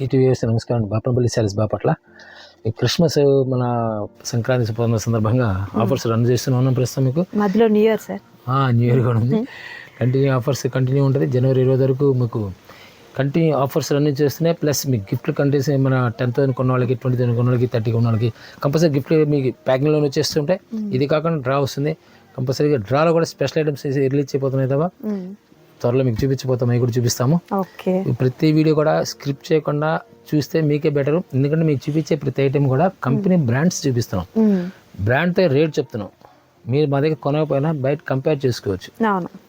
వేస్తే నమస్కారం బాపనపల్లి శారీస్ బాపట్ల. ఈ క్రిస్మస్ మన సంక్రాంతి శుభ సందర్భంగా ఆఫర్స్ రన్ చేస్తూనే ఉన్నాం ప్రస్తుతం మీకు. మధ్యలో new year sir new year కూడా ఉంది. కంటిన్యూ ఆఫర్స్ కంటిన్యూ ఉంటుంది. జనవరి ఇరవై వరకు మీకు కంటిన్యూ ఆఫర్స్ రన్ చేస్తున్నాయి. ప్లస్ మీకు గిఫ్ట్లు కంటెన్స్ మన టెన్ థౌసండ్ కొన్న వాళ్ళకి ట్వంటీ థౌసండ్ కొన్న వాళ్ళకి థర్టీ కొన్న వాళ్ళకి కంపల్సరీ గిఫ్ట్ మీకు ప్యాకింగ్లో వచ్చేస్తుంటాయి ఇది కాకుండా డ్రా వస్తుంది. కంపల్సరీగా డ్రాలో కూడా స్పెషల్ ఐటమ్స్ రిలీజ్ అయిపోతున్నాయి తప్ప. త్వరలో మీకు చూపించబోతాం అవి కూడా చూపిస్తాము. ప్రతి వీడియో కూడా స్క్రిప్ట్ చేయకుండా చూస్తే మీకే బెటర్. ఎందుకంటే మీకు చూపించే ప్రతి ఐటెం కూడా కంపెనీ బ్రాండ్స్ చూపిస్తున్నాం. బ్రాండ్తో రేట్ చెప్తున్నాం. మీరు మా దగ్గర కొనకపోయినా బయట కంపేర్ చేసుకోవచ్చు.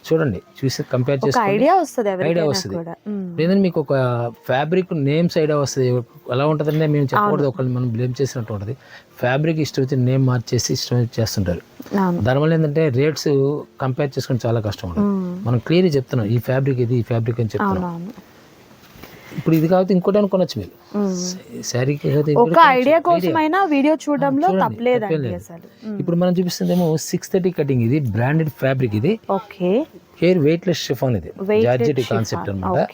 చూడండి చూసి కంపేర్ చేసుకోండి. ఐడియా వస్తుంది ఐడియా వస్తుంది. లేదంటే మీకు ఒక ఫ్యాబ్రిక్ నేమ్స్ ఐడియా వస్తుంది. ఎలా ఉంటుందంటే మేము చెప్పకూడదు ఒకళ్ళు మనం బ్లేమ్ చేసినట్టు ఉంటుంది. ఫ్యాబ్రిక్ ఇష్టం వచ్చి నేమ్ మార్చేసి ఇష్టం చేస్తుంటారు. దానివల్ల ఏంటంటే రేట్స్ కంపేర్ చేసుకుని చాలా కష్టం ఉంటుంది. మనం క్లియర్ చెప్తున్నాం ఈ ఫ్యాబ్రిక్ ఇది ఈ ఫ్యాబ్రిక్ అని చెప్తున్నాం ఇప్పుడు ఇది కాబట్టి ఇంకోటి అనుకోనొచ్చు మీరు. శారీకి ఒక ఐడియా. కోసమైనా వీడియో చూడడంలో తప్పేలేదు. ఇప్పుడు మనం చూపిస్తుందేమో సిక్స్ థర్టీ కటింగ్ ఇది బ్రాండెడ్ ఫ్యాబ్రిక్ ఇది okay hair weight less chiffon ఇది జార్జెట్. కాన్సెప్ట్ అనమాట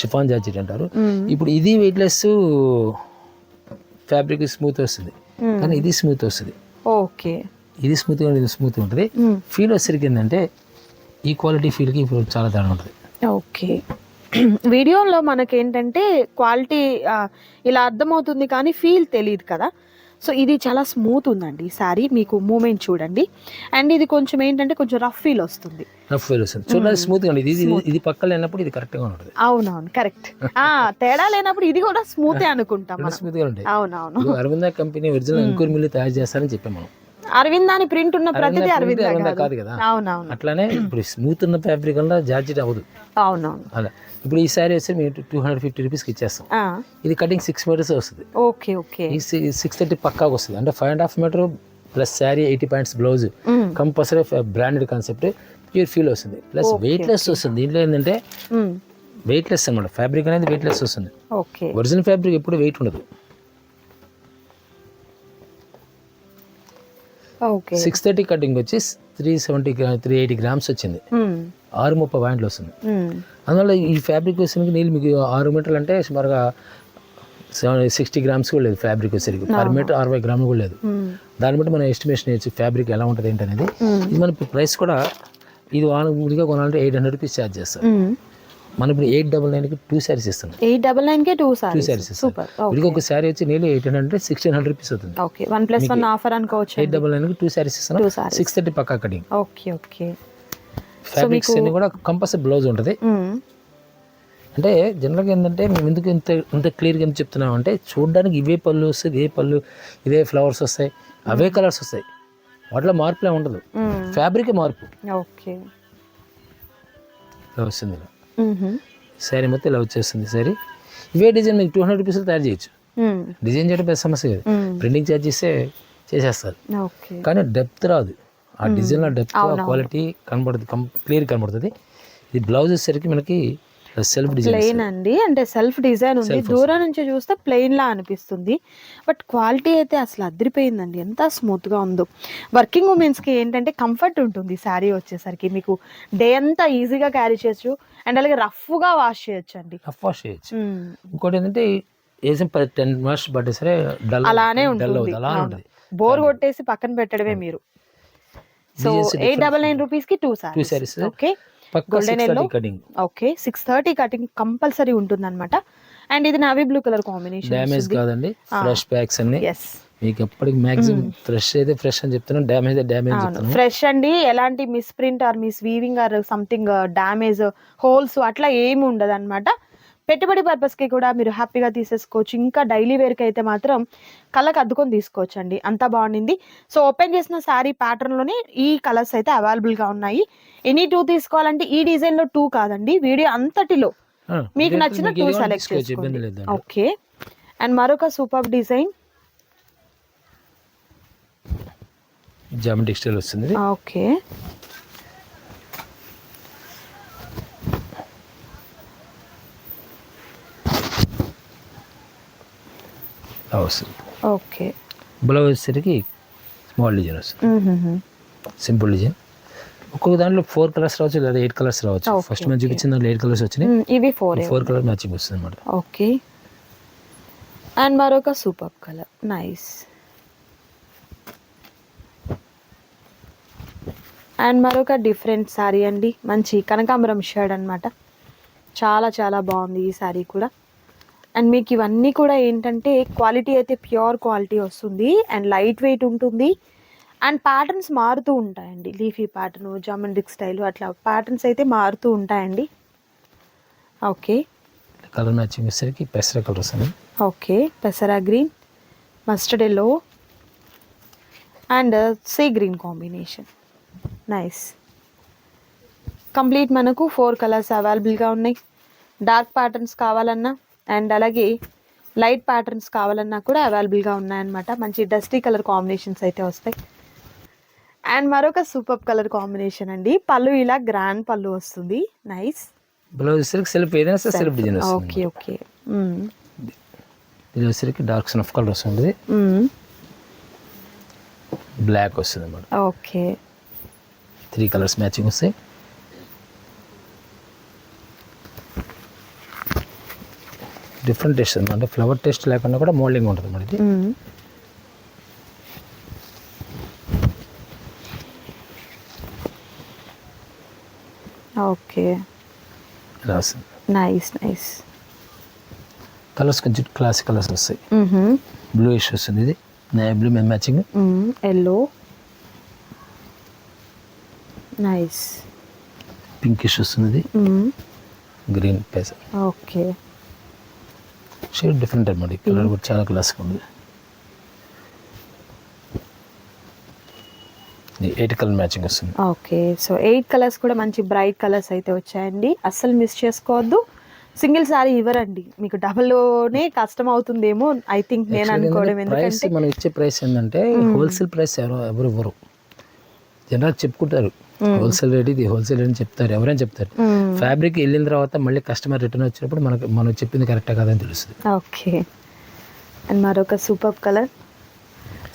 షిఫాన్ జార్జెట్ అంటారు. ఇప్పుడు ఇది వెయిట్ లెస్ ఫ్యాబ్రిక్ స్మూత్ వస్తుంది. కానీ ఇది స్మూత్ వస్తుంది ఓకే ఇది స్మూత్ ఇది స్మూత్ ఉంటుంది. ఫీల్ వచ్చేసరికి ఏంటంటే ఈ క్వాలిటీ ఫీల్కి ఇప్పుడు చాలా తేడా ఉంటుంది. ఓకే. వీడియోలో మనకేంటంటే క్వాలిటీ ఇలా అర్థమవుతుంది కానీ ఫీల్ తెలియదు కదా. సో ఇది చాలా స్మూత్ ఉందండి శారీ మీకు మూమెంట్ చూడండి. అండ్ ఇది కొంచెం ఏంటంటే కొంచెం రఫ్ ఫీల్ వస్తుంది. రఫ్ ఫీల్ వస్తుంది. చూడడానికి స్మూత్గా ఉంటుంది ఇది ఇది- పక్కన లేనప్పుడు ఇది కరెక్ట్గా ఉంటుంది. అవునవును కరెక్ట్ ఆ తేడా లేనప్పుడు ఇది కూడా స్మూతే అనుకుంటాం రెండు మనం. స్మూత్గా ఉంటాయి అవునవును. Aravinda company original Ankur mill తయారు చేస్తారని చెప్పాం మనం. అరవింద్ అని ప్రింట్ ఉన్న ప్రతిదీ అరవింద కాదు. కదా అవునవును. అట్లానే ఇప్పుడు స్మూత్ ఉన్న ఫ్యాబ్రిక్ వల్ల జార్జెట్ అవ్వదు. అవునవును. అలా. ఇప్పుడు ఈ శారీ వచ్చి మేము టూ హండ్రెడ్ ఫిఫ్టీ రూపీస్కి ఇచ్చేస్తాం. ఇది కటింగ్ సిక్స్ మీటర్స్ వస్తుంది. Okay okay. ఈ సిక్స్ థర్టీ పక్కాగా వస్తుంది. అంటే five and half meter plus saree eighty points blouse. Compulsory branded concept pure feel వస్తుంది. ప్లస్ వెయిట్ లెస్ వస్తుంది. దీంట్లో ఏంటంటే. వెయిట్ లెస్ అనమాట ఫ్యాబ్రిక్ అనేది వెయిట్ లెస్ వస్తుంది ఒరిజినల్ ఫ్యాబ్రిక్ ఎప్పుడు వెయిట్ ఉండదు. సిక్స్ థర్టీ కటింగ్ వచ్చి three seventy three eighty grams వచ్చింది. ఆరు ముప్పై పాయింట్లు వస్తుంది. అందువల్ల ఈ ఫ్యాబ్రిక్ వచ్చేసరికి నీళ్ళు మీకు ఆరు మీటర్లు అంటే సుమారుగా సెవెన్ సిక్స్టీ గ్రామ్స్ కూడా లేదు ఫ్యాబ్రిక్ వచ్చేసరికి పర్ మీటర్ అరవై గ్రాములు కూడా లేదు. దాన్ని బట్టి మనం ఎస్టిమేషన్ చేయొచ్చు ఫ్యాబ్రిక్ ఎలా ఉంటుంది ఏంటి అనేది మ్మ్. ఇది మన ప్రైస్ కూడా ఇది వానగా కొనాలంటే ఎయిట్ హండ్రెడ్ రూపీస్ ఛార్జ్ చేస్తాం మ్మ్. మనం ఇప్పుడు ఎయిట్ డబల్ నైన్కి టూ శారీస్ ఇస్తున్నాం. ఎయిట్ డబల్ నైన్ కే టూ టూ సారీస్ శారీస్ ఇస్తాం సూపర్ వీడికి ఒక శారీ వచ్చి నీళ్ళు ఎయిట్ హండ్రెడ్ అంటే సిక్స్టీన్ హండ్రెడ్ రూపీస్ అవుతుంది. Okay one plus one offer అనుకోవచ్చు ఎయిట్ డబల్ నైన్కి టూ శారీస్ ఇస్తున్నాం. టూ సిక్స్ థర్టీ పక్కా కటింగ్ ఓకే ఓకే ఫ్యాబ్రిక్స్ అన్ని కూడా కంపల్సరీ బ్లౌజ్ ఉంటుంది. అంటే జనరల్గా ఏంటంటే మేము ఎందుకు ఇంత ఇంత క్లియర్గా ఎందుకు చెప్తున్నాం అంటే చూడడానికి ఇవే పళ్ళు వస్తుంది ఇదే పళ్ళు ఇదే ఫ్లవర్స్ వస్తాయి అవే కలర్స్ వస్తాయి. వాటిలో మార్పులే ఉండదు. ఫ్యాబ్రిక్ మార్పు. ఓకే వస్తుంది. శారీ మొత్తం ఇలా వచ్చేస్తుంది శారీ. ఇవే డిజైన్ మీకు టూ హండ్రెడ్ రూపీస్ తయారు చేయొచ్చు. డిజైన్ చేయడం పెద్ద సమస్య కాదు. ప్రింటింగ్ ఛార్జ్ చేస్తే చేసేస్తారు. కానీ డెప్త్ రాదు. ఆ డిజైన్లో డెప్త్ క్వాలిటీ కనబడుతుంది క్లియర్ కనబడుతుంది. ఇది బ్లౌజ్ వచ్చేసరికి మనకి సెల్ఫ్ డిజైన్ ప్లెయిన్ అండి. అంటే సెల్ఫ్ డిజైన్ ఉంది. దూరం నుంచి చూస్తే ప్లెయిన్ లా అనిపిస్తుంది. బట్ క్వాలిటీ అయితే అసలు అదిరిపోయిందండి. ఎంత స్మూత్గా ఉందో. వర్కింగ్ ఉమెన్స్కి ఏంటంటే కంఫర్ట్ ఉంటుంది. శారీ వచ్చేసరికి మీకు డే అంతా ఈజీగా క్యారీ చేయొచ్చు. అండ్ అలాగే రఫ్గా వాష్ చేయొచ్చు అండి రఫ్ వాష్ చేయొచ్చు ఇంకోటి ఏంటంటే వేసిన టెన్ మార్క్స్ పట్టే సరే డల్ అలానే ఉంటుంది. ఉంటుంది. బోర్ కొట్టేసి పక్కన పెట్టడమే మీరు. సో ఎయిట్ డబల్ నైన్ రూపీస్కి two two sarees okay cutting okay six thirty cutting compulsory ఉంటుంది అనమాట అండ్ ఇది navy blue colour combination damage కాదండి ఫ్రెష్ ప్యాక్స్ అన్ని. ఎస్ మీకు ఎప్పటికి మాక్సిమం ఫ్రెష్ అయితే ఫ్రెష్ అని చెప్తున్నాను డ్యామేజ్ డ్యామేజ్ చెప్తున్నాను. ఫ్రెష్ అండి ఎలాంటి miss print or miss weaving or something damage holes అట్లా ఏమి ఉండదు అనమాట పెట్టుబడి పర్పస్కి కూడా మీరు హ్యాపీగా తీసేసుకోవచ్చు. ఇంకా డైలీ వేర్కి అయితే మాత్రం కళ్ళకి అద్దుకొని తీసుకోవచ్చు అండి అంతా బాగుండింది. సో ఓపెన్ చేసిన శారీ ప్యాటర్న్లోనే ఈ కలర్స్ అయితే అవైలబుల్గా ఉన్నాయి. ఎనీ టూ తీసుకోవాలంటే ఈ డిజైన్లో టూ కాదండి. వీడియో అంతటిలో మీకు నచ్చిన టూ సెలెక్ట్ చేసుకోండి. ఓకే అండ్ మరొక సూపర్ డిజైన్ జామెట్రిక్ స్టైల్ వస్తుంది. ఓకే వస్తుంది ఓకే. బ్లౌజ్ వచ్చేసరికి స్మాల్ డిజైన్ వస్తుంది. Simple design. ఒక్కొక్క దాంట్లో ఫోర్ కలర్స్ రావచ్చు లేదా ఎయిట్ కలర్స్ రావచ్చు. ఫస్ట్ మనం చూపించిన దాంట్లో ఎయిట్ కలర్స్ వచ్చినాయి. ఇవి ఫోర్ ఫోర్ కలర్ మ్యాచింగ్ వస్తుంది అనమాట ఓకే. అండ్ మరొక సూపర్ కలర్. నైస్. అండ్ మరొక డిఫరెంట్ శారీ అండి. మంచి కనకాంబరం షేడ్ అన్నమాట. చాలా చాలా బాగుంది ఈ శారీ కూడా. అండ్ మీకు ఇవన్నీ కూడా ఏంటంటే క్వాలిటీ అయితే ప్యూర్ క్వాలిటీ వస్తుంది. అండ్ లైట్ వెయిట్ ఉంటుంది. అండ్ ప్యాటర్న్స్ మారుతూ ఉంటాయండి. లీఫీ ప్యాటర్న్ జామెండ్రిక్ స్టైల్ అట్లా ప్యాటర్న్స్ అయితే మారుతూ ఉంటాయండి. ఓకే కలర్ వచ్చేసరికి పెసర కలర్ వస్తుంది okay పెసరా green mustard yellow and sea green combination nice complete మనకు ఫోర్ కలర్స్ అవైలబుల్గా ఉన్నాయి. డార్క్ ప్యాటర్న్స్ కావాలన్నా అండ్ అలాగే లైట్ ప్యాటర్న్స్ కావాలన్నా కూడా అవైలబుల్గా ఉన్నాయన్నమాట. మంచి డస్టీ కలర్ కాంబినేషన్స్ అయితే వస్తాయి. అండ్ మరొక సూపర్ కలర్ కాంబినేషన్ అండి. పళ్ళు ఇలా గ్రాండ్ పళ్ళు వస్తుంది. నైస్. బ్లౌజ్ వచ్చేసరికి సెల్ఫ్ ఏదైనా సరే సెల్ఫ్ డిజైన్ ఓకే ఓకే. ఇది వచ్చేసరికి డార్క్ స్నఫ్ కలర్ వస్తుంది. బ్లాక్ వస్తుంది అన్నమాట. ఓకే. త్రీ కలర్స్ మ్యాచింగ్ వస్తాయి. డిఫరెంట్ టేస్ట్ అంటే ఫ్లవర్ టేస్ట్ లేకుండా కూడా మోల్డింగ్ ఉంటుంది మనకి. మ్మ్. ఓకే నైస్ నైస్ కలర్స్ కొంచెం క్లాసిక్ కలర్స్ వస్తాయి. బ్లూ ఇష్ వస్తుంది ఇది. నేవీ బ్లూ మేము. Matching. Yellow nice pink ish వస్తుంది ఇది. Green face okay. Shade different అనమాట ఈ కలర్ కూడా చాలా క్లాసిక్ ఉంది. ఎయిట్ కలర్ మ్యాచింగ్ వస్తుంది. ఓకే సో ఎయిట్ కలర్స్ కూడా మంచి బ్రైట్ కలర్స్ అయితే వచ్చాయండి. అస్సలు మిస్ చేసుకోవద్దు. సింగిల్ సారీ ఇవ్వరండి. మీకు డబల్లోనే కష్టం అవుతుందేమో ఐ థింక్ నేను అనుకోవడం. ఎందుకంటే మనం ఇచ్చే ప్రైస్ ఏంటంటే హోల్సేల్ ప్రైస్ ఎవరు ఎవరు ఇవ్వరు. జనరల్ చెప్పుకుంటారు. హోల్సేల్ రేట్ ఇది హోల్సేల్ రేట్ అని చెప్తారు ఎవరైనా చెప్తారు. ఫ్యాబ్రిక్ వెళ్ళిన తర్వాత మళ్ళీ కస్టమర్ రిటర్న్ వచ్చినప్పుడు మనకు మనం చెప్పింది కరెక్టా కాదని తెలుస్తుంది. ఓకే అండ్ మరొక సూపర్ కలర్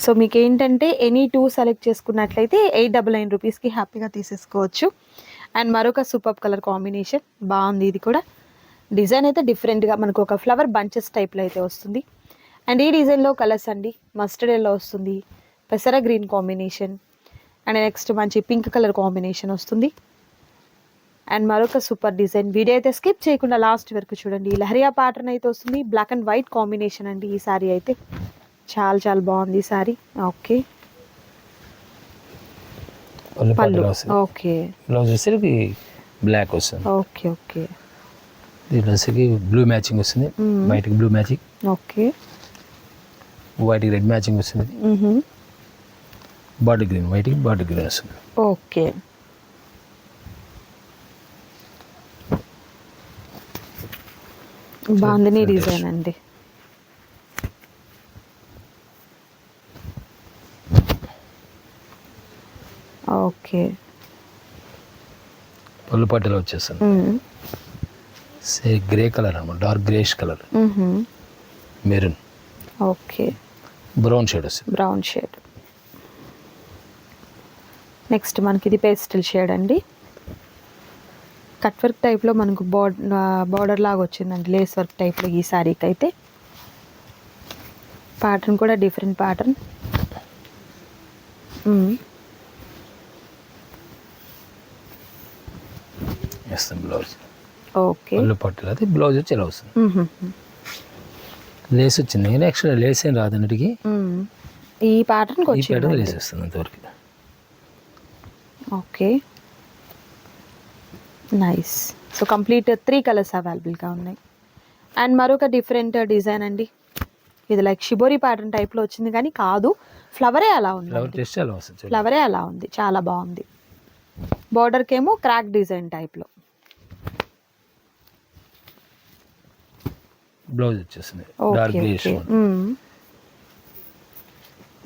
సో మీకు ఏంటంటే ఎనీ టూ సెలెక్ట్ చేసుకున్నట్లయితే ఎయిట్ డబల్ నైన్ రూపీస్కి హ్యాపీగా తీసేసుకోవచ్చు. అండ్ మరొక సూపర్ కలర్ కాంబినేషన్ బాగుంది ఇది కూడా. డిజైన్ అయితే డిఫరెంట్గా మనకు ఒక ఫ్లవర్ బంచెస్ టైప్లో అయితే వస్తుంది. అండ్ ఈ డిజైన్లో కలర్స్ అండి. మస్టర్డ్ ఎల్లో వస్తుంది. పెసర గ్రీన్ కాంబినేషన్ అండ్ నెక్స్ట్ మంచి పింక్ కలర్ కాంబినేషన్ వస్తుంది. అండ్ మరొక సూపర్ డిజైన్ వీడియో అయితే స్కిప్ చేయకుండా లాస్ట్ వరకు చూడండి. ఈ లహరియా ప్యాటర్న్ అయితే వస్తుంది. బ్లాక్ అండ్ వైట్ కాంబినేషన్ అండి ఈ సారీ అయితే. చాలా చాలా బాగుంది ఈ సారీ. ఓకే పళ్ళు ఓకే బ్లౌజ్ వచ్చేసరికి బ్లాక్ వస్తుంది. ఓకే ఓకే వచ్చేసరికి బ్లూ మ్యాచింగ్ వస్తుంది. వైట్కి బ్లూ మ్యాచింగ్ ఓకే వైట్కి రెడ్ మ్యాచింగ్ వస్తుంది. బాటిల్ గ్రీన్ వైట్కి బాటిల్ గ్రీన్ వస్తుంది ఓకే బాందిని డిజైన్ అండి. ఓకే పళ్ళు వచ్చేస్తుంది మ్మ్. సే గ్రే కలర్ అన్నమాట dark greyish colour. Maroon okay brown shade వస్తుంది. బ్రౌన్ షేడ్ నెక్స్ట్ మనకి ఇది పేస్టల్ షేడ్ అండి. కట్ వర్క్ టైప్లో మనకు బార్డ్ బార్డర్ లాగా వచ్చిందండి. లేస్ వర్క్ టైప్లో ఈ శారీకి అయితే. ప్యాటర్న్ కూడా డిఫరెంట్ ప్యాటర్న్ బ్లౌజ్ ఓకే పట్టులు అది బ్లౌజ్ వచ్చి ఇలా వస్తుంది. లేస్ వచ్చింది. కానీ యాక్చువల్ లేస్ ఏం రాదు అన్నిటికీ ఈ ప్యాటర్న్కి ఈ ప్యాటర్న్ వచ్చింది లేస్ వస్తుంది అంతవరకు. Okay nice so complete three colours అవైలబుల్గా ఉన్నాయి. అండ్ మరొక డిఫరెంట్ డిజైన్ అండి. ఇది లైక్ షిబోరి ప్యాటర్న్ టైప్లో వచ్చింది కానీ కాదు. ఫ్లవరే అలా ఉంది. ఫ్లవరే అలా ఉంది. చాలా బాగుంది. బార్డర్కి ఏమో క్రాక్ డిజైన్ టైప్లో బ్లౌజ్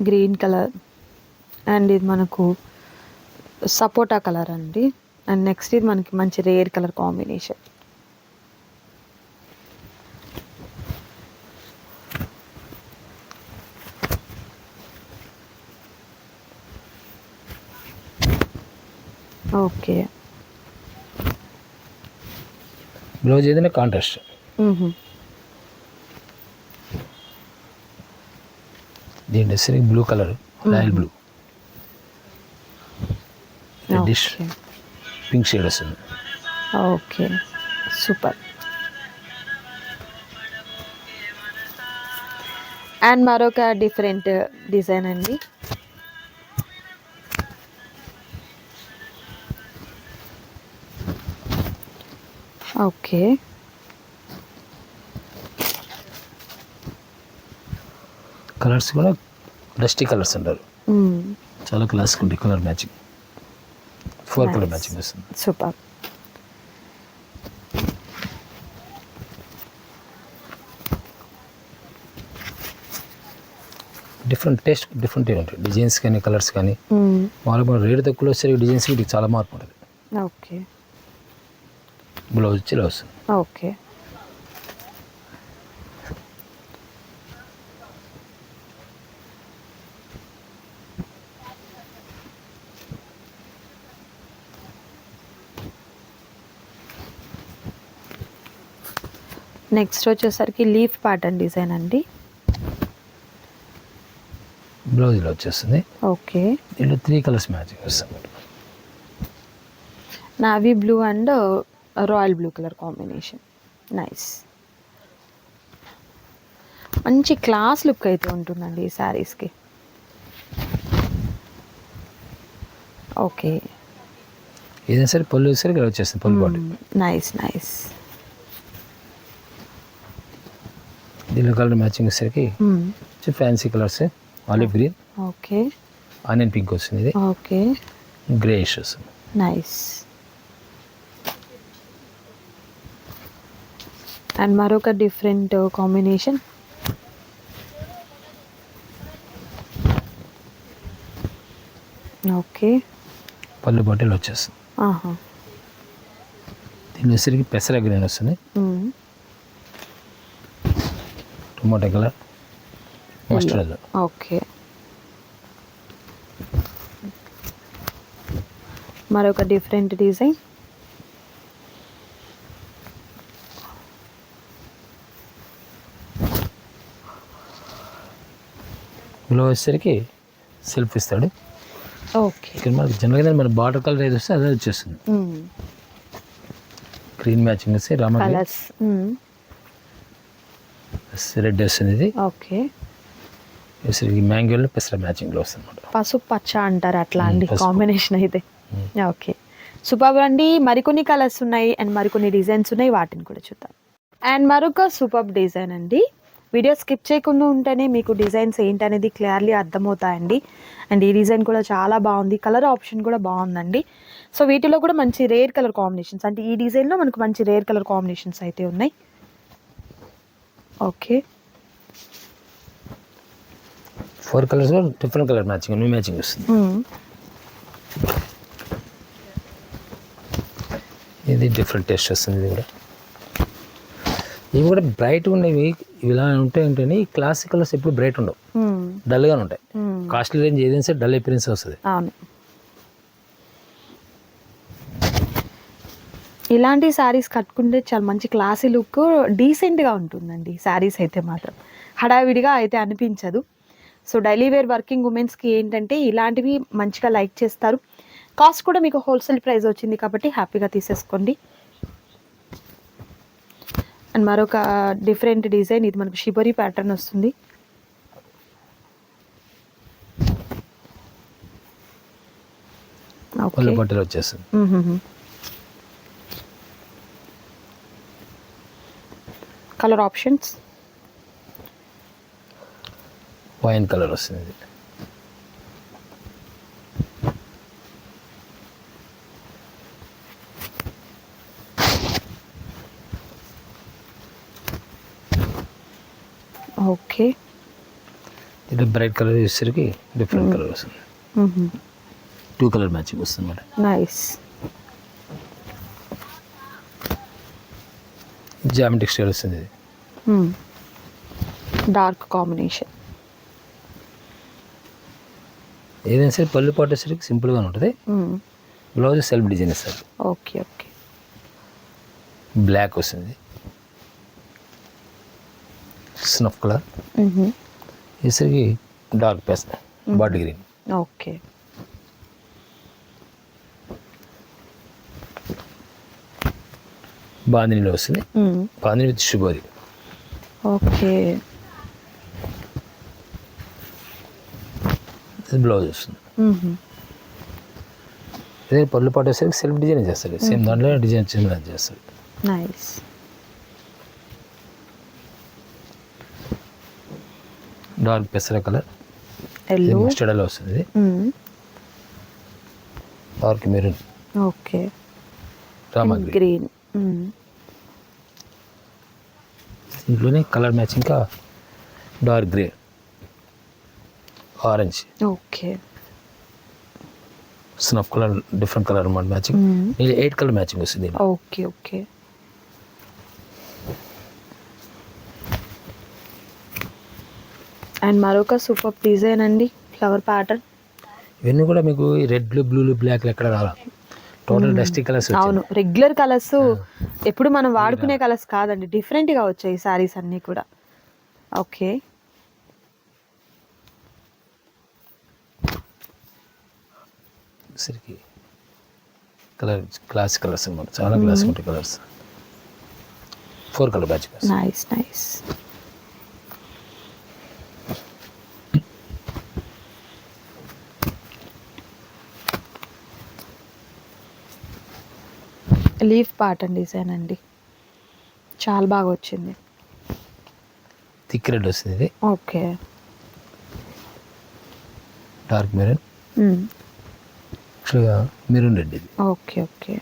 గ్రీన్ కలర్ అండ్ ఇది మనకు సపోటా కలర్ అండి. అండ్ నెక్స్ట్ ఇది మనకి మంచి rare colour combination. Okay. Blouse ఏదైనా కాంట్రాస్ట్. దీని వచ్చేసరికి blue colour royal blue. Reddish okay pink shade వస్తుంది. ఓకే. సూపర్. అండ్ మరొక డిఫరెంట్ డిజైన్ అండి. ఓకే. కలర్స్ కూడా డస్టీ కలర్స్ అంటారు. చాలా క్లాసిక్ ఉంటాయి colour matching. Four colour. Matching వస్తుంది సూపర్ డిఫరెంట్ టేస్ట్ డిఫరెంట్ ఉంటాయి డిజైన్స్ కానీ కలర్స్ కానీ. మ్మ్. మామూలుగా రేట్ తక్కువ వచ్చే డిజైన్స్ చాలా మార్పు ఉంటుంది. ఓకే బ్లౌజ్ ఇలా వస్తుంది ఓకే నెక్స్ట్ వచ్చేసరికి లీఫ్ ప్యాటర్న్ డిజైన్ అండి. బ్లౌజ్ ఇలా వచ్చేస్తుంది. ఓకే. దీంట్లో త్రీ కలర్స్ మ్యాచింగ్ వస్తుంది. Navy blue and royal blue colour combination. Nice మంచి క్లాస్ లుక్ అయితే ఉంటుందండి ఈ శారీస్కి. ఓకే. ఏదైనా సరే పళ్ళు వచ్చేసరికి ఇలా వచ్చేస్తుంది పళ్ళు నైస్ నైస్ దీనిలో కలర్ మ్యాచింగ్ వచ్చేసరికి వచ్చి fancy colours olive green okay. Onion pink వస్తుంది. ఇది ఓకే. గ్రేష్ వస్తుంది నైస్ అండ్ మరొక డిఫరెంట్ కాంబినేషన్ ఓకే. పళ్ళు బాటిల్ వచ్చేస్తుంది దీని వచ్చేసరికి పెసర గ్రీన్ వస్తుంది. Tomato colour. Mustard okay. మరొక డిఫరెంట్ డిజైన్. బ్లౌజ్ వచ్చేసరికి సెల్ఫ్ ఇస్తాడు. ఓకే. ఇక్కడ మనకి జనరల్గా మన బార్డర్ కలర్ ఏది వస్తే అదే వచ్చేస్తుంది. గ్రీన్ మ్యాచింగ్ వస్తే రామ కలర్స్ రెడ్ వస్తుంది ఇది ఓకే. వచ్చేసరికి మ్యాంగోలో పెసర మ్యాచింగ్లో వస్తుంది అనమాట పసుపు పచ్చ అంటారు అట్లా అండి. కాంబినేషన్ అయితే. ఓకే. సూపర్ అండి. మరికొన్ని కలర్స్ ఉన్నాయి అండ్ మరికొన్ని డిజైన్స్ ఉన్నాయి. వాటిని కూడా చూద్దాం. అండ్ మరొక సూపర్ డిజైన్ అండి. వీడియో స్కిప్ చేయకుండా ఉంటేనే మీకు డిజైన్స్ ఏంటనేది క్లియర్లీ అర్థమవుతాయండి. అండ్ ఈ డిజైన్ కూడా చాలా బాగుంది. కలర్ ఆప్షన్ కూడా బాగుందండి. సో వీటిలో కూడా మంచి రేర్ కలర్ కాంబినేషన్స్. అంటే ఈ డిజైన్లో మనకు మంచి రేర్ కలర్ కాంబినేషన్స్ అయితే ఉన్నాయి. Okay. Four colours different colour matching new matching వస్తుంది. ఇది డిఫరెంట్ టేస్ట్ వస్తుంది ఇది కూడా. ఇవి కూడా బ్రైట్గా ఉండేవి ఇవి ఇలా ఉంటాయి అంటే ఈ క్లాసిక్ కలర్స్ ఎప్పుడు బ్రైట్ ఉండవు. డల్గానే ఉంటాయి. కాస్ట్లీ రేంజ్ ఏదైనా సరే డల్ అపిరెన్స్ వస్తుంది. ఇలాంటి శారీస్ కట్టుకుంటే చాలా మంచి క్లాసీ లుక్ డీసెంట్గా ఉంటుందండి శారీస్ అయితే మాత్రం. హడావిడిగా అయితే అనిపించదు. సో డైలీ వేర్ వర్కింగ్ ఉమెన్స్కి ఏంటంటే ఇలాంటివి మంచిగా లైక్ చేస్తారు. కాస్ట్ కూడా మీకు హోల్సేల్ ప్రైస్ వచ్చింది కాబట్టి హ్యాపీగా తీసేసుకోండి. అండ్ మరొక డిఫరెంట్ డిజైన్ ఇది మనకు షిబరి ప్యాటర్న్ వస్తుంది. వచ్చేస్తుంది. Colour options? వైన్ కలర్ వస్తుంది. ఓకే. ఇది బ్రైట్ కలర్ వచ్చేసరికి డిఫరెంట్ కలర్ వస్తుంది. టూ కలర్ మ్యాచింగ్ వస్తుంది నైస్. జామెట్రిక్ స్టైల్ వస్తుంది ఇది. Dark combination. ఏదైనా సరే పళ్ళు పాటు వచ్చేసరికి సింపుల్గా ఉంటుంది బ్లౌజ్ సెల్ఫ్ డిజైన్ ఇస్తారు ఓకే ఓకే. బ్లాక్ వస్తుంది. Snuff colour. వచ్చేసరికి డార్క్ పెస్ బాడీ గ్రీన్. ఓకే. బాందినిలో వస్తుంది. బాందిని విత్ షుగోరి ఓకే. ఇది బ్లౌజ్ వస్తుంది. ఇదే పళ్ళు పాటు వచ్చేసరికి సెల్ఫ్ డిజైన్ చేస్తారు సేమ్ దాంట్లో డిజైన్ చిన్న చేస్తారు నైస్. డార్క్ పెసర కలర్. ఎల్లో. మస్టర్డ్లో వస్తుంది. Dark maroon. ఓకే. రామా గ్రీన్. ఇంట్లోనే కలర్ మ్యాచ్ ఇంకా dark grey orange. Okay. Snuff colour different colour అనమాట మ్యాచింగ్. ఎయిట్ కలర్ మ్యాచింగ్ వస్తుంది. Okay okay. అండ్ మరొక సూపర్ డిజైన్ అండి ఫ్లవర్ ప్యాటర్న్. ఇవన్నీ కూడా మీకు రెడ్లు బ్లూలు బ్లాక్లు ఎక్కడ రాలా టోటల్ డస్టీ కలర్స్ అవును రెగ్యులర్ కలర్స్ ఎప్పుడు మనం వాడుకునే కలర్స్ కాదండి డిఫరెంట్గా వచ్చాయి సారీస్ అన్నీ కూడా. ఓకే సరికి కలర్ క్లాస్ కలర్స్ అనమాట చాలా క్లాస్ ఉంటాయి colours four colour batch nice nice leaf pattern design అండి. చాలా బాగా వచ్చింది. థిక్ రెడ్ వస్తుంది ఇది. ఓకే. డార్క్ మెరూన్ యాక్చువల్గా మెరూన్ రెడ్ ఇది. Okay okay.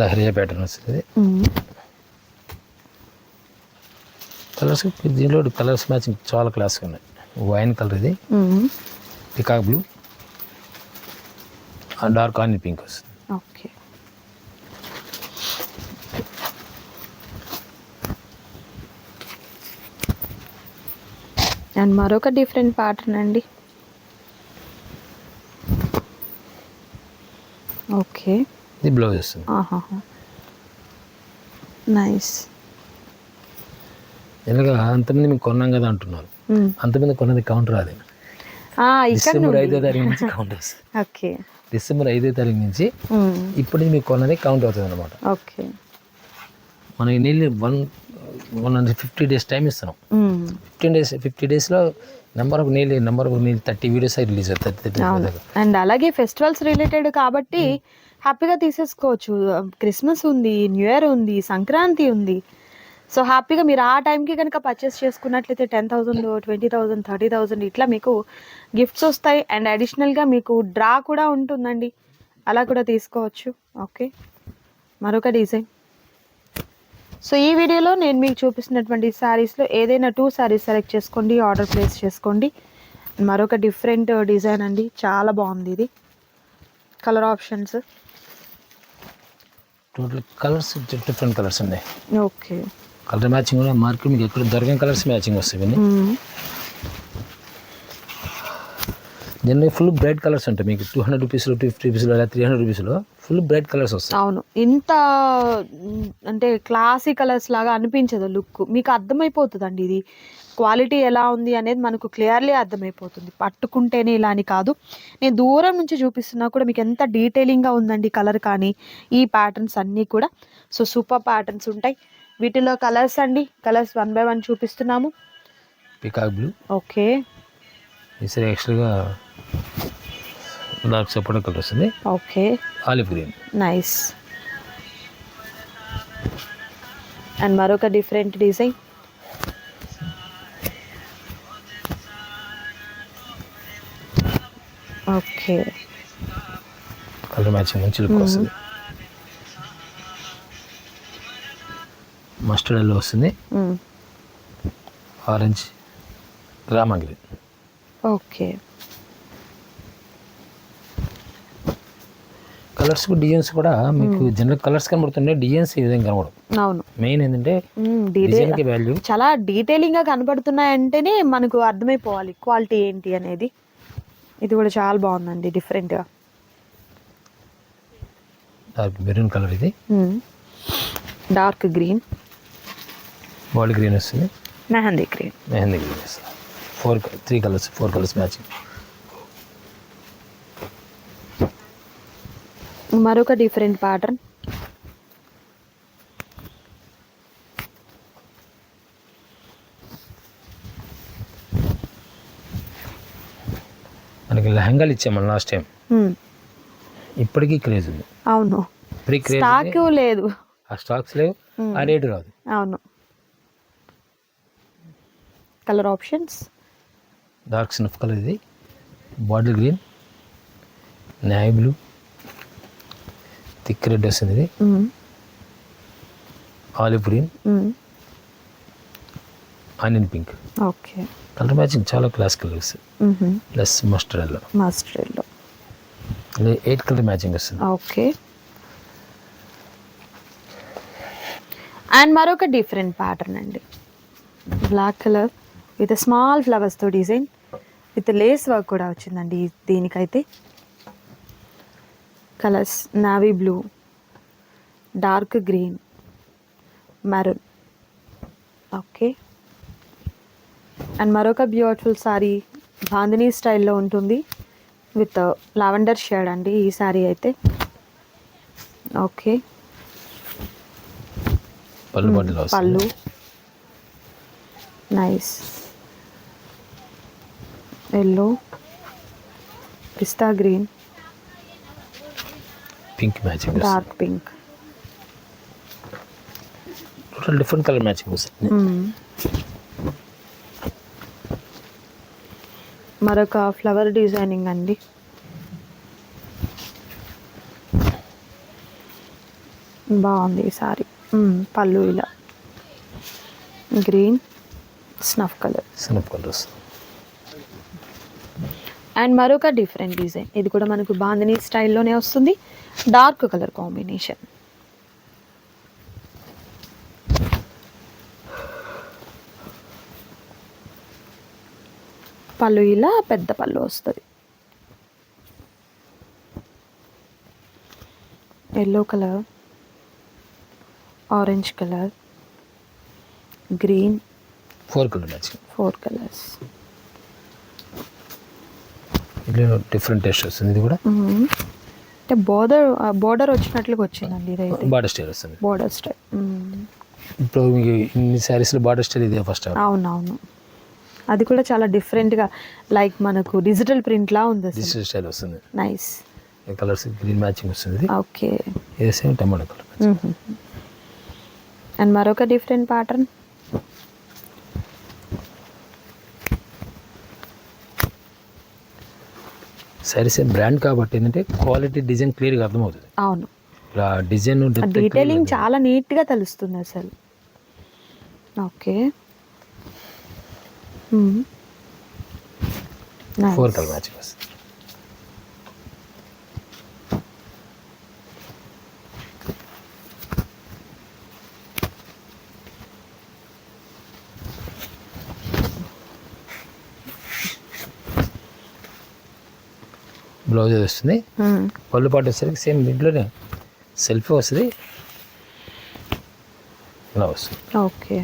లహరియా ప్యాటర్న్ వస్తుంది కలర్స్ దీంట్లో కలర్స్ మ్యాచింగ్ చాలా క్లాస్గా ఉన్నాయి. వైన్ కలర్ ఇది. Peacock blue. Dark onion pink వస్తుంది. ఓకే. అండ్ మరొక డిఫరెంట్ ప్యాటర్న్ అండి. ఓకే. ఇది బ్లౌజ్ వస్తుంది. నైస్. ఎందుకంటే అంతమంది మీకు కొన్నాం కదా అంటున్నారు. అంతమంది కొన్నది కౌంటర్ అది. డిసెంబర్ ఐదో తారీఖు నుంచి కౌంట్ వస్తుంది ఓకే. డిసెంబర్ ఐదో తారీఖు నుంచి ఇప్పుడు మీకు కొన్నది కౌంట్ అవుతుంది అనమాట ఓకే మనకి నీళ్ళు one one hundred fifty days time ఇస్తున్నాం. ఫిఫ్టీన్ డేస్ ఫిఫ్టీ డేస్లో నెంబర్ ఆఫ్ నీళ్ళు నెంబర్ ఆఫ్ నీళ్ళు థర్టీ వీడియోస్ రిలీజ్ అవును. అండ్ అలాగే ఫెస్టివల్స్ రిలేటెడ్ కాబట్టి హ్యాపీగా తీసేసుకోవచ్చు. క్రిస్మస్ ఉంది న్యూ ఇయర్ ఉంది సంక్రాంతి ఉంది. సో హ్యాపీగా మీరు ఆ టైంకి కనుక పర్చేస్ చేసుకున్నట్లయితే ten thousand twenty thousand thirty thousand ఇట్లా మీకు గిఫ్ట్స్ వస్తాయి. అండ్ అడిషనల్గా మీకు డ్రా కూడా ఉంటుందండి. అలా కూడా తీసుకోవచ్చు. ఓకే. మరొక డిజైన్ సో ఈ వీడియోలో నేను మీకు చూపిస్తున్నటువంటి శారీస్లో ఏదైనా టూ శారీస్ సెలెక్ట్ చేసుకోండి ఆర్డర్ ప్లేస్ చేసుకోండి. మరొక డిఫరెంట్ డిజైన్ అండి. చాలా బాగుంది ఇది. Colour options total colours different colours ఉన్నాయి ఓకే. కలర్ మ్యాచింగ్ కూడా మార్కెట్ మీకు ఎక్కడ దొరకని కలర్స్ మ్యాచింగ్ వస్తాయి దీనిలో ఫుల్ బ్రైట్ కలర్స్ ఉంటాయి. మీకు టూ హండ్రెడ్ రూపీస్లో టూ ఫిఫ్టీ రూపీస్లో లేదా త్రీ హండ్రెడ్ రూపీస్లో ఫుల్ బ్రైట్ కలర్స్ వస్తాయి. అవును. ఇంత అంటే క్లాసీ కలర్స్ లాగా అనిపించదు లుక్ మీకు అర్థమైపోతుందండి ఇది. క్వాలిటీ ఎలా ఉంది అనేది మనకు క్లియర్లీ అర్థమైపోతుంది. పట్టుకుంటేనే ఇలా అని కాదు. నేను దూరం నుంచి చూపిస్తున్నా కూడా మీకు ఎంత డీటెయిలింగ్గా ఉందండి కలర్ కానీ ఈ ప్యాటర్న్స్ అన్నీ కూడా. సో సూపర్ ప్యాటర్న్స్ ఉంటాయి. వీటిలో కలర్స్ అండి. కలర్స్ వన్ బై వన్ చూపిస్తున్నాము. పికాక్ బ్లూ ఓకే ఈసారి యాక్చువల్గా డార్క్ సపోర్ట్ కలర్ వస్తుంది okay. Olive green. Nice. And మరొక different design. Okay. Colour matching మంచి లుక్ వస్తుంది. మస్టర్డ్ ఎల్లో వస్తుంది. Orange Rama green. Okay. Colours designs కూడా మీకు జనరల్ కలర్స్ కనబడుతుండే డిజైన్స్ ఈ విధంగా కనబడవు. అవును. మెయిన్ ఏంటంటే డీటెయిల్ డిజైన్కి వాల్యూ చాలా డీటెయిలింగ్గా కనబడుతున్నాయంటేనే మనకు అర్థమైపోవాలి క్వాలిటీ ఏంటి అనేది. ఇది కూడా చాలా బాగుందండి డిఫరెంట్గా డార్క్ మెరూన్ కలర్ ఇది. డార్క్ గ్రీన్ బాడీ గ్రీన్ వస్తుంది. మెహందీ గ్రీన్ మెహందీ గ్రీన్ వస్తుంది. Four three colours four colours matching మరొక డిఫరెంట్ ప్యాటర్న్ మనకి లెహంగాలు ఇచ్చాం మనం లాస్ట్ టైం ఇప్పటికీ క్రేజ్ ఉంది. అవును. క్రేజ్ స్టాక్ లేదు. ఆ స్టాక్స్ లేవు. ఆ రేటు రాదు. అవును. Colour options dark snuff colour ఇది. బాటిల్ గ్రీన్ నాయ్ బ్లూ థిక్ రెడ్ వస్తుంది. ఇది olive green. Onion pink. Okay. Colour matching చాలా class colours. Plus mustard yellow. మస్టర్డ్లో eight colour matching వస్తుంది. ఓకే. అండ్ మరొక డిఫరెంట్ ప్యాటర్న్ అండి. బ్లాక్ కలర్ విత్ స్మాల్ ఫ్లవర్స్తో design with lace work కూడా వచ్చిందండి దీనికైతే. Colours navy blue dark green maroon. Okay. And మరొక beautiful sari bandhani స్టైల్లో ఉంటుంది. విత్ లావెండర్ షేడ్ అండి ఈ సారీ అయితే. ఓకే. పళ్ళు నైస్. ఎల్లో పిస్తా green. Pink matching dark pink total different colour matching వస్తుంది మరొక ఫ్లవర్ డిజైనింగ్ అండి. బాగుంది ఈ సారీ. పళ్ళు ఇలా. Green snuff colour snuff colour వస్తుంది అండ్ మరొక డిఫరెంట్ డిజైన్ ఇది కూడా మనకు బాందినీ స్టైల్లోనే వస్తుంది. డార్క్ కలర్ కాంబినేషన్ పళ్ళు ఇలా పెద్ద పళ్ళు వస్తుంది. Yellow colour orange colour green four colour matching four colours different taste వస్తుంది ఇది కూడా? మ్మ్. అంటే బోర్డర్ బోర్డర్ వచ్చినట్లుగా వచ్చిందండి ఇదైతే. బార్డర్ స్టైల్ వస్తుంది. బోర్డర్ స్టైల్ ఇప్పుడు మీకు ఇన్ని శారీస్లో బార్డర్ స్టైల్ ఇదే ఫస్ట్ అవునవును. అది కూడా చాలా డిఫరెంట్గా లైక్ మనకు డిజిటల్ ప్రింట్లా ఉంది డిజిటల్ స్టైల్ వస్తుంది. నైస్ కలర్స్ గ్రీన్ మ్యాచింగ్ వస్తుంది ఓకే ఇది సేమ్ టమాటో కలర్ అండ్ మరొక డిఫరెంట్ ప్యాటర్న్ శారీస్ బ్రాండ్ కాబట్టి ఏంటంటే క్వాలిటీ డిజైన్ క్లియర్గా అర్థమవుతుంది. అవును. ఇలా డిజైన్ డీటెయిలింగ్ చాలా నీట్గా తెలుస్తుంది అసలు. ఓకే. ఫోర్ కలర్ మ్యాచింగ్ వస్తుంది. బ్లౌజ్ వస్తుంది. పళ్ళు పాటు వచ్చేసరికి సేమ్ దీంట్లోనే సెల్ఫీ వస్తుంది. ఇలా వస్తుంది. Okay.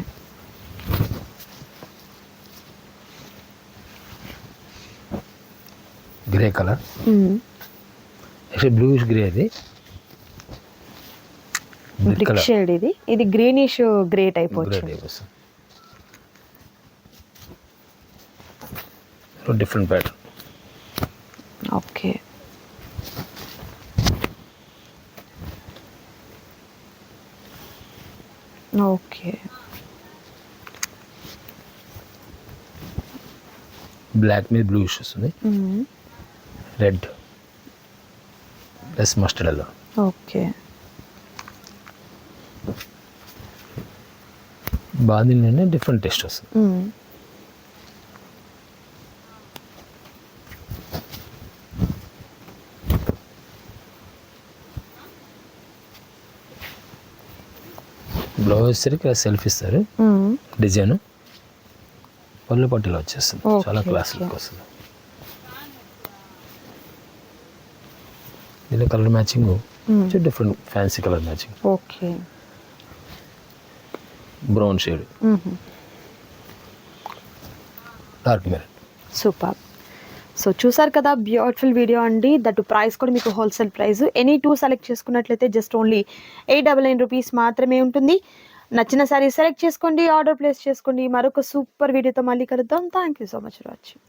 Grey colour. Actually bluish grey అది. షేడ్ ఇది. ఇది greenish grey type different pattern okay okay black మీద బ్లూయిష్ వస్తుంది red. Plus mustard yellow. Okay. బాగుంది డిఫరెంట్ టేస్ట్ వస్తుంది. బ్లౌజ్ వచ్చేసరికి సెల్ఫ్ ఇస్తారు. డిజైన్. పళ్ళు పట్టులో వచ్చేస్తుంది. చాలా క్లాస్ okay. లుక్ వస్తుంది. దీనిలో colour matching different fancy colour matching okay. Brown shade dark maroon super. So చూసారు కదా బ్యూటిఫుల్ వీడియో అండి. దట్ ప్రైస్ కూడా మీకు wholesale price any two select చేసుకున్నట్లయితే just only eight double nine rupees మాత్రమే ఉంటుంది. నచ్చిన సారీ సెలెక్ట్ చేసుకోండి ఆర్డర్ ప్లేస్ చేసుకోండి. మరొక సూపర్ వీడియోతో మళ్ళీ కలుద్దాం. Thank you so much for watching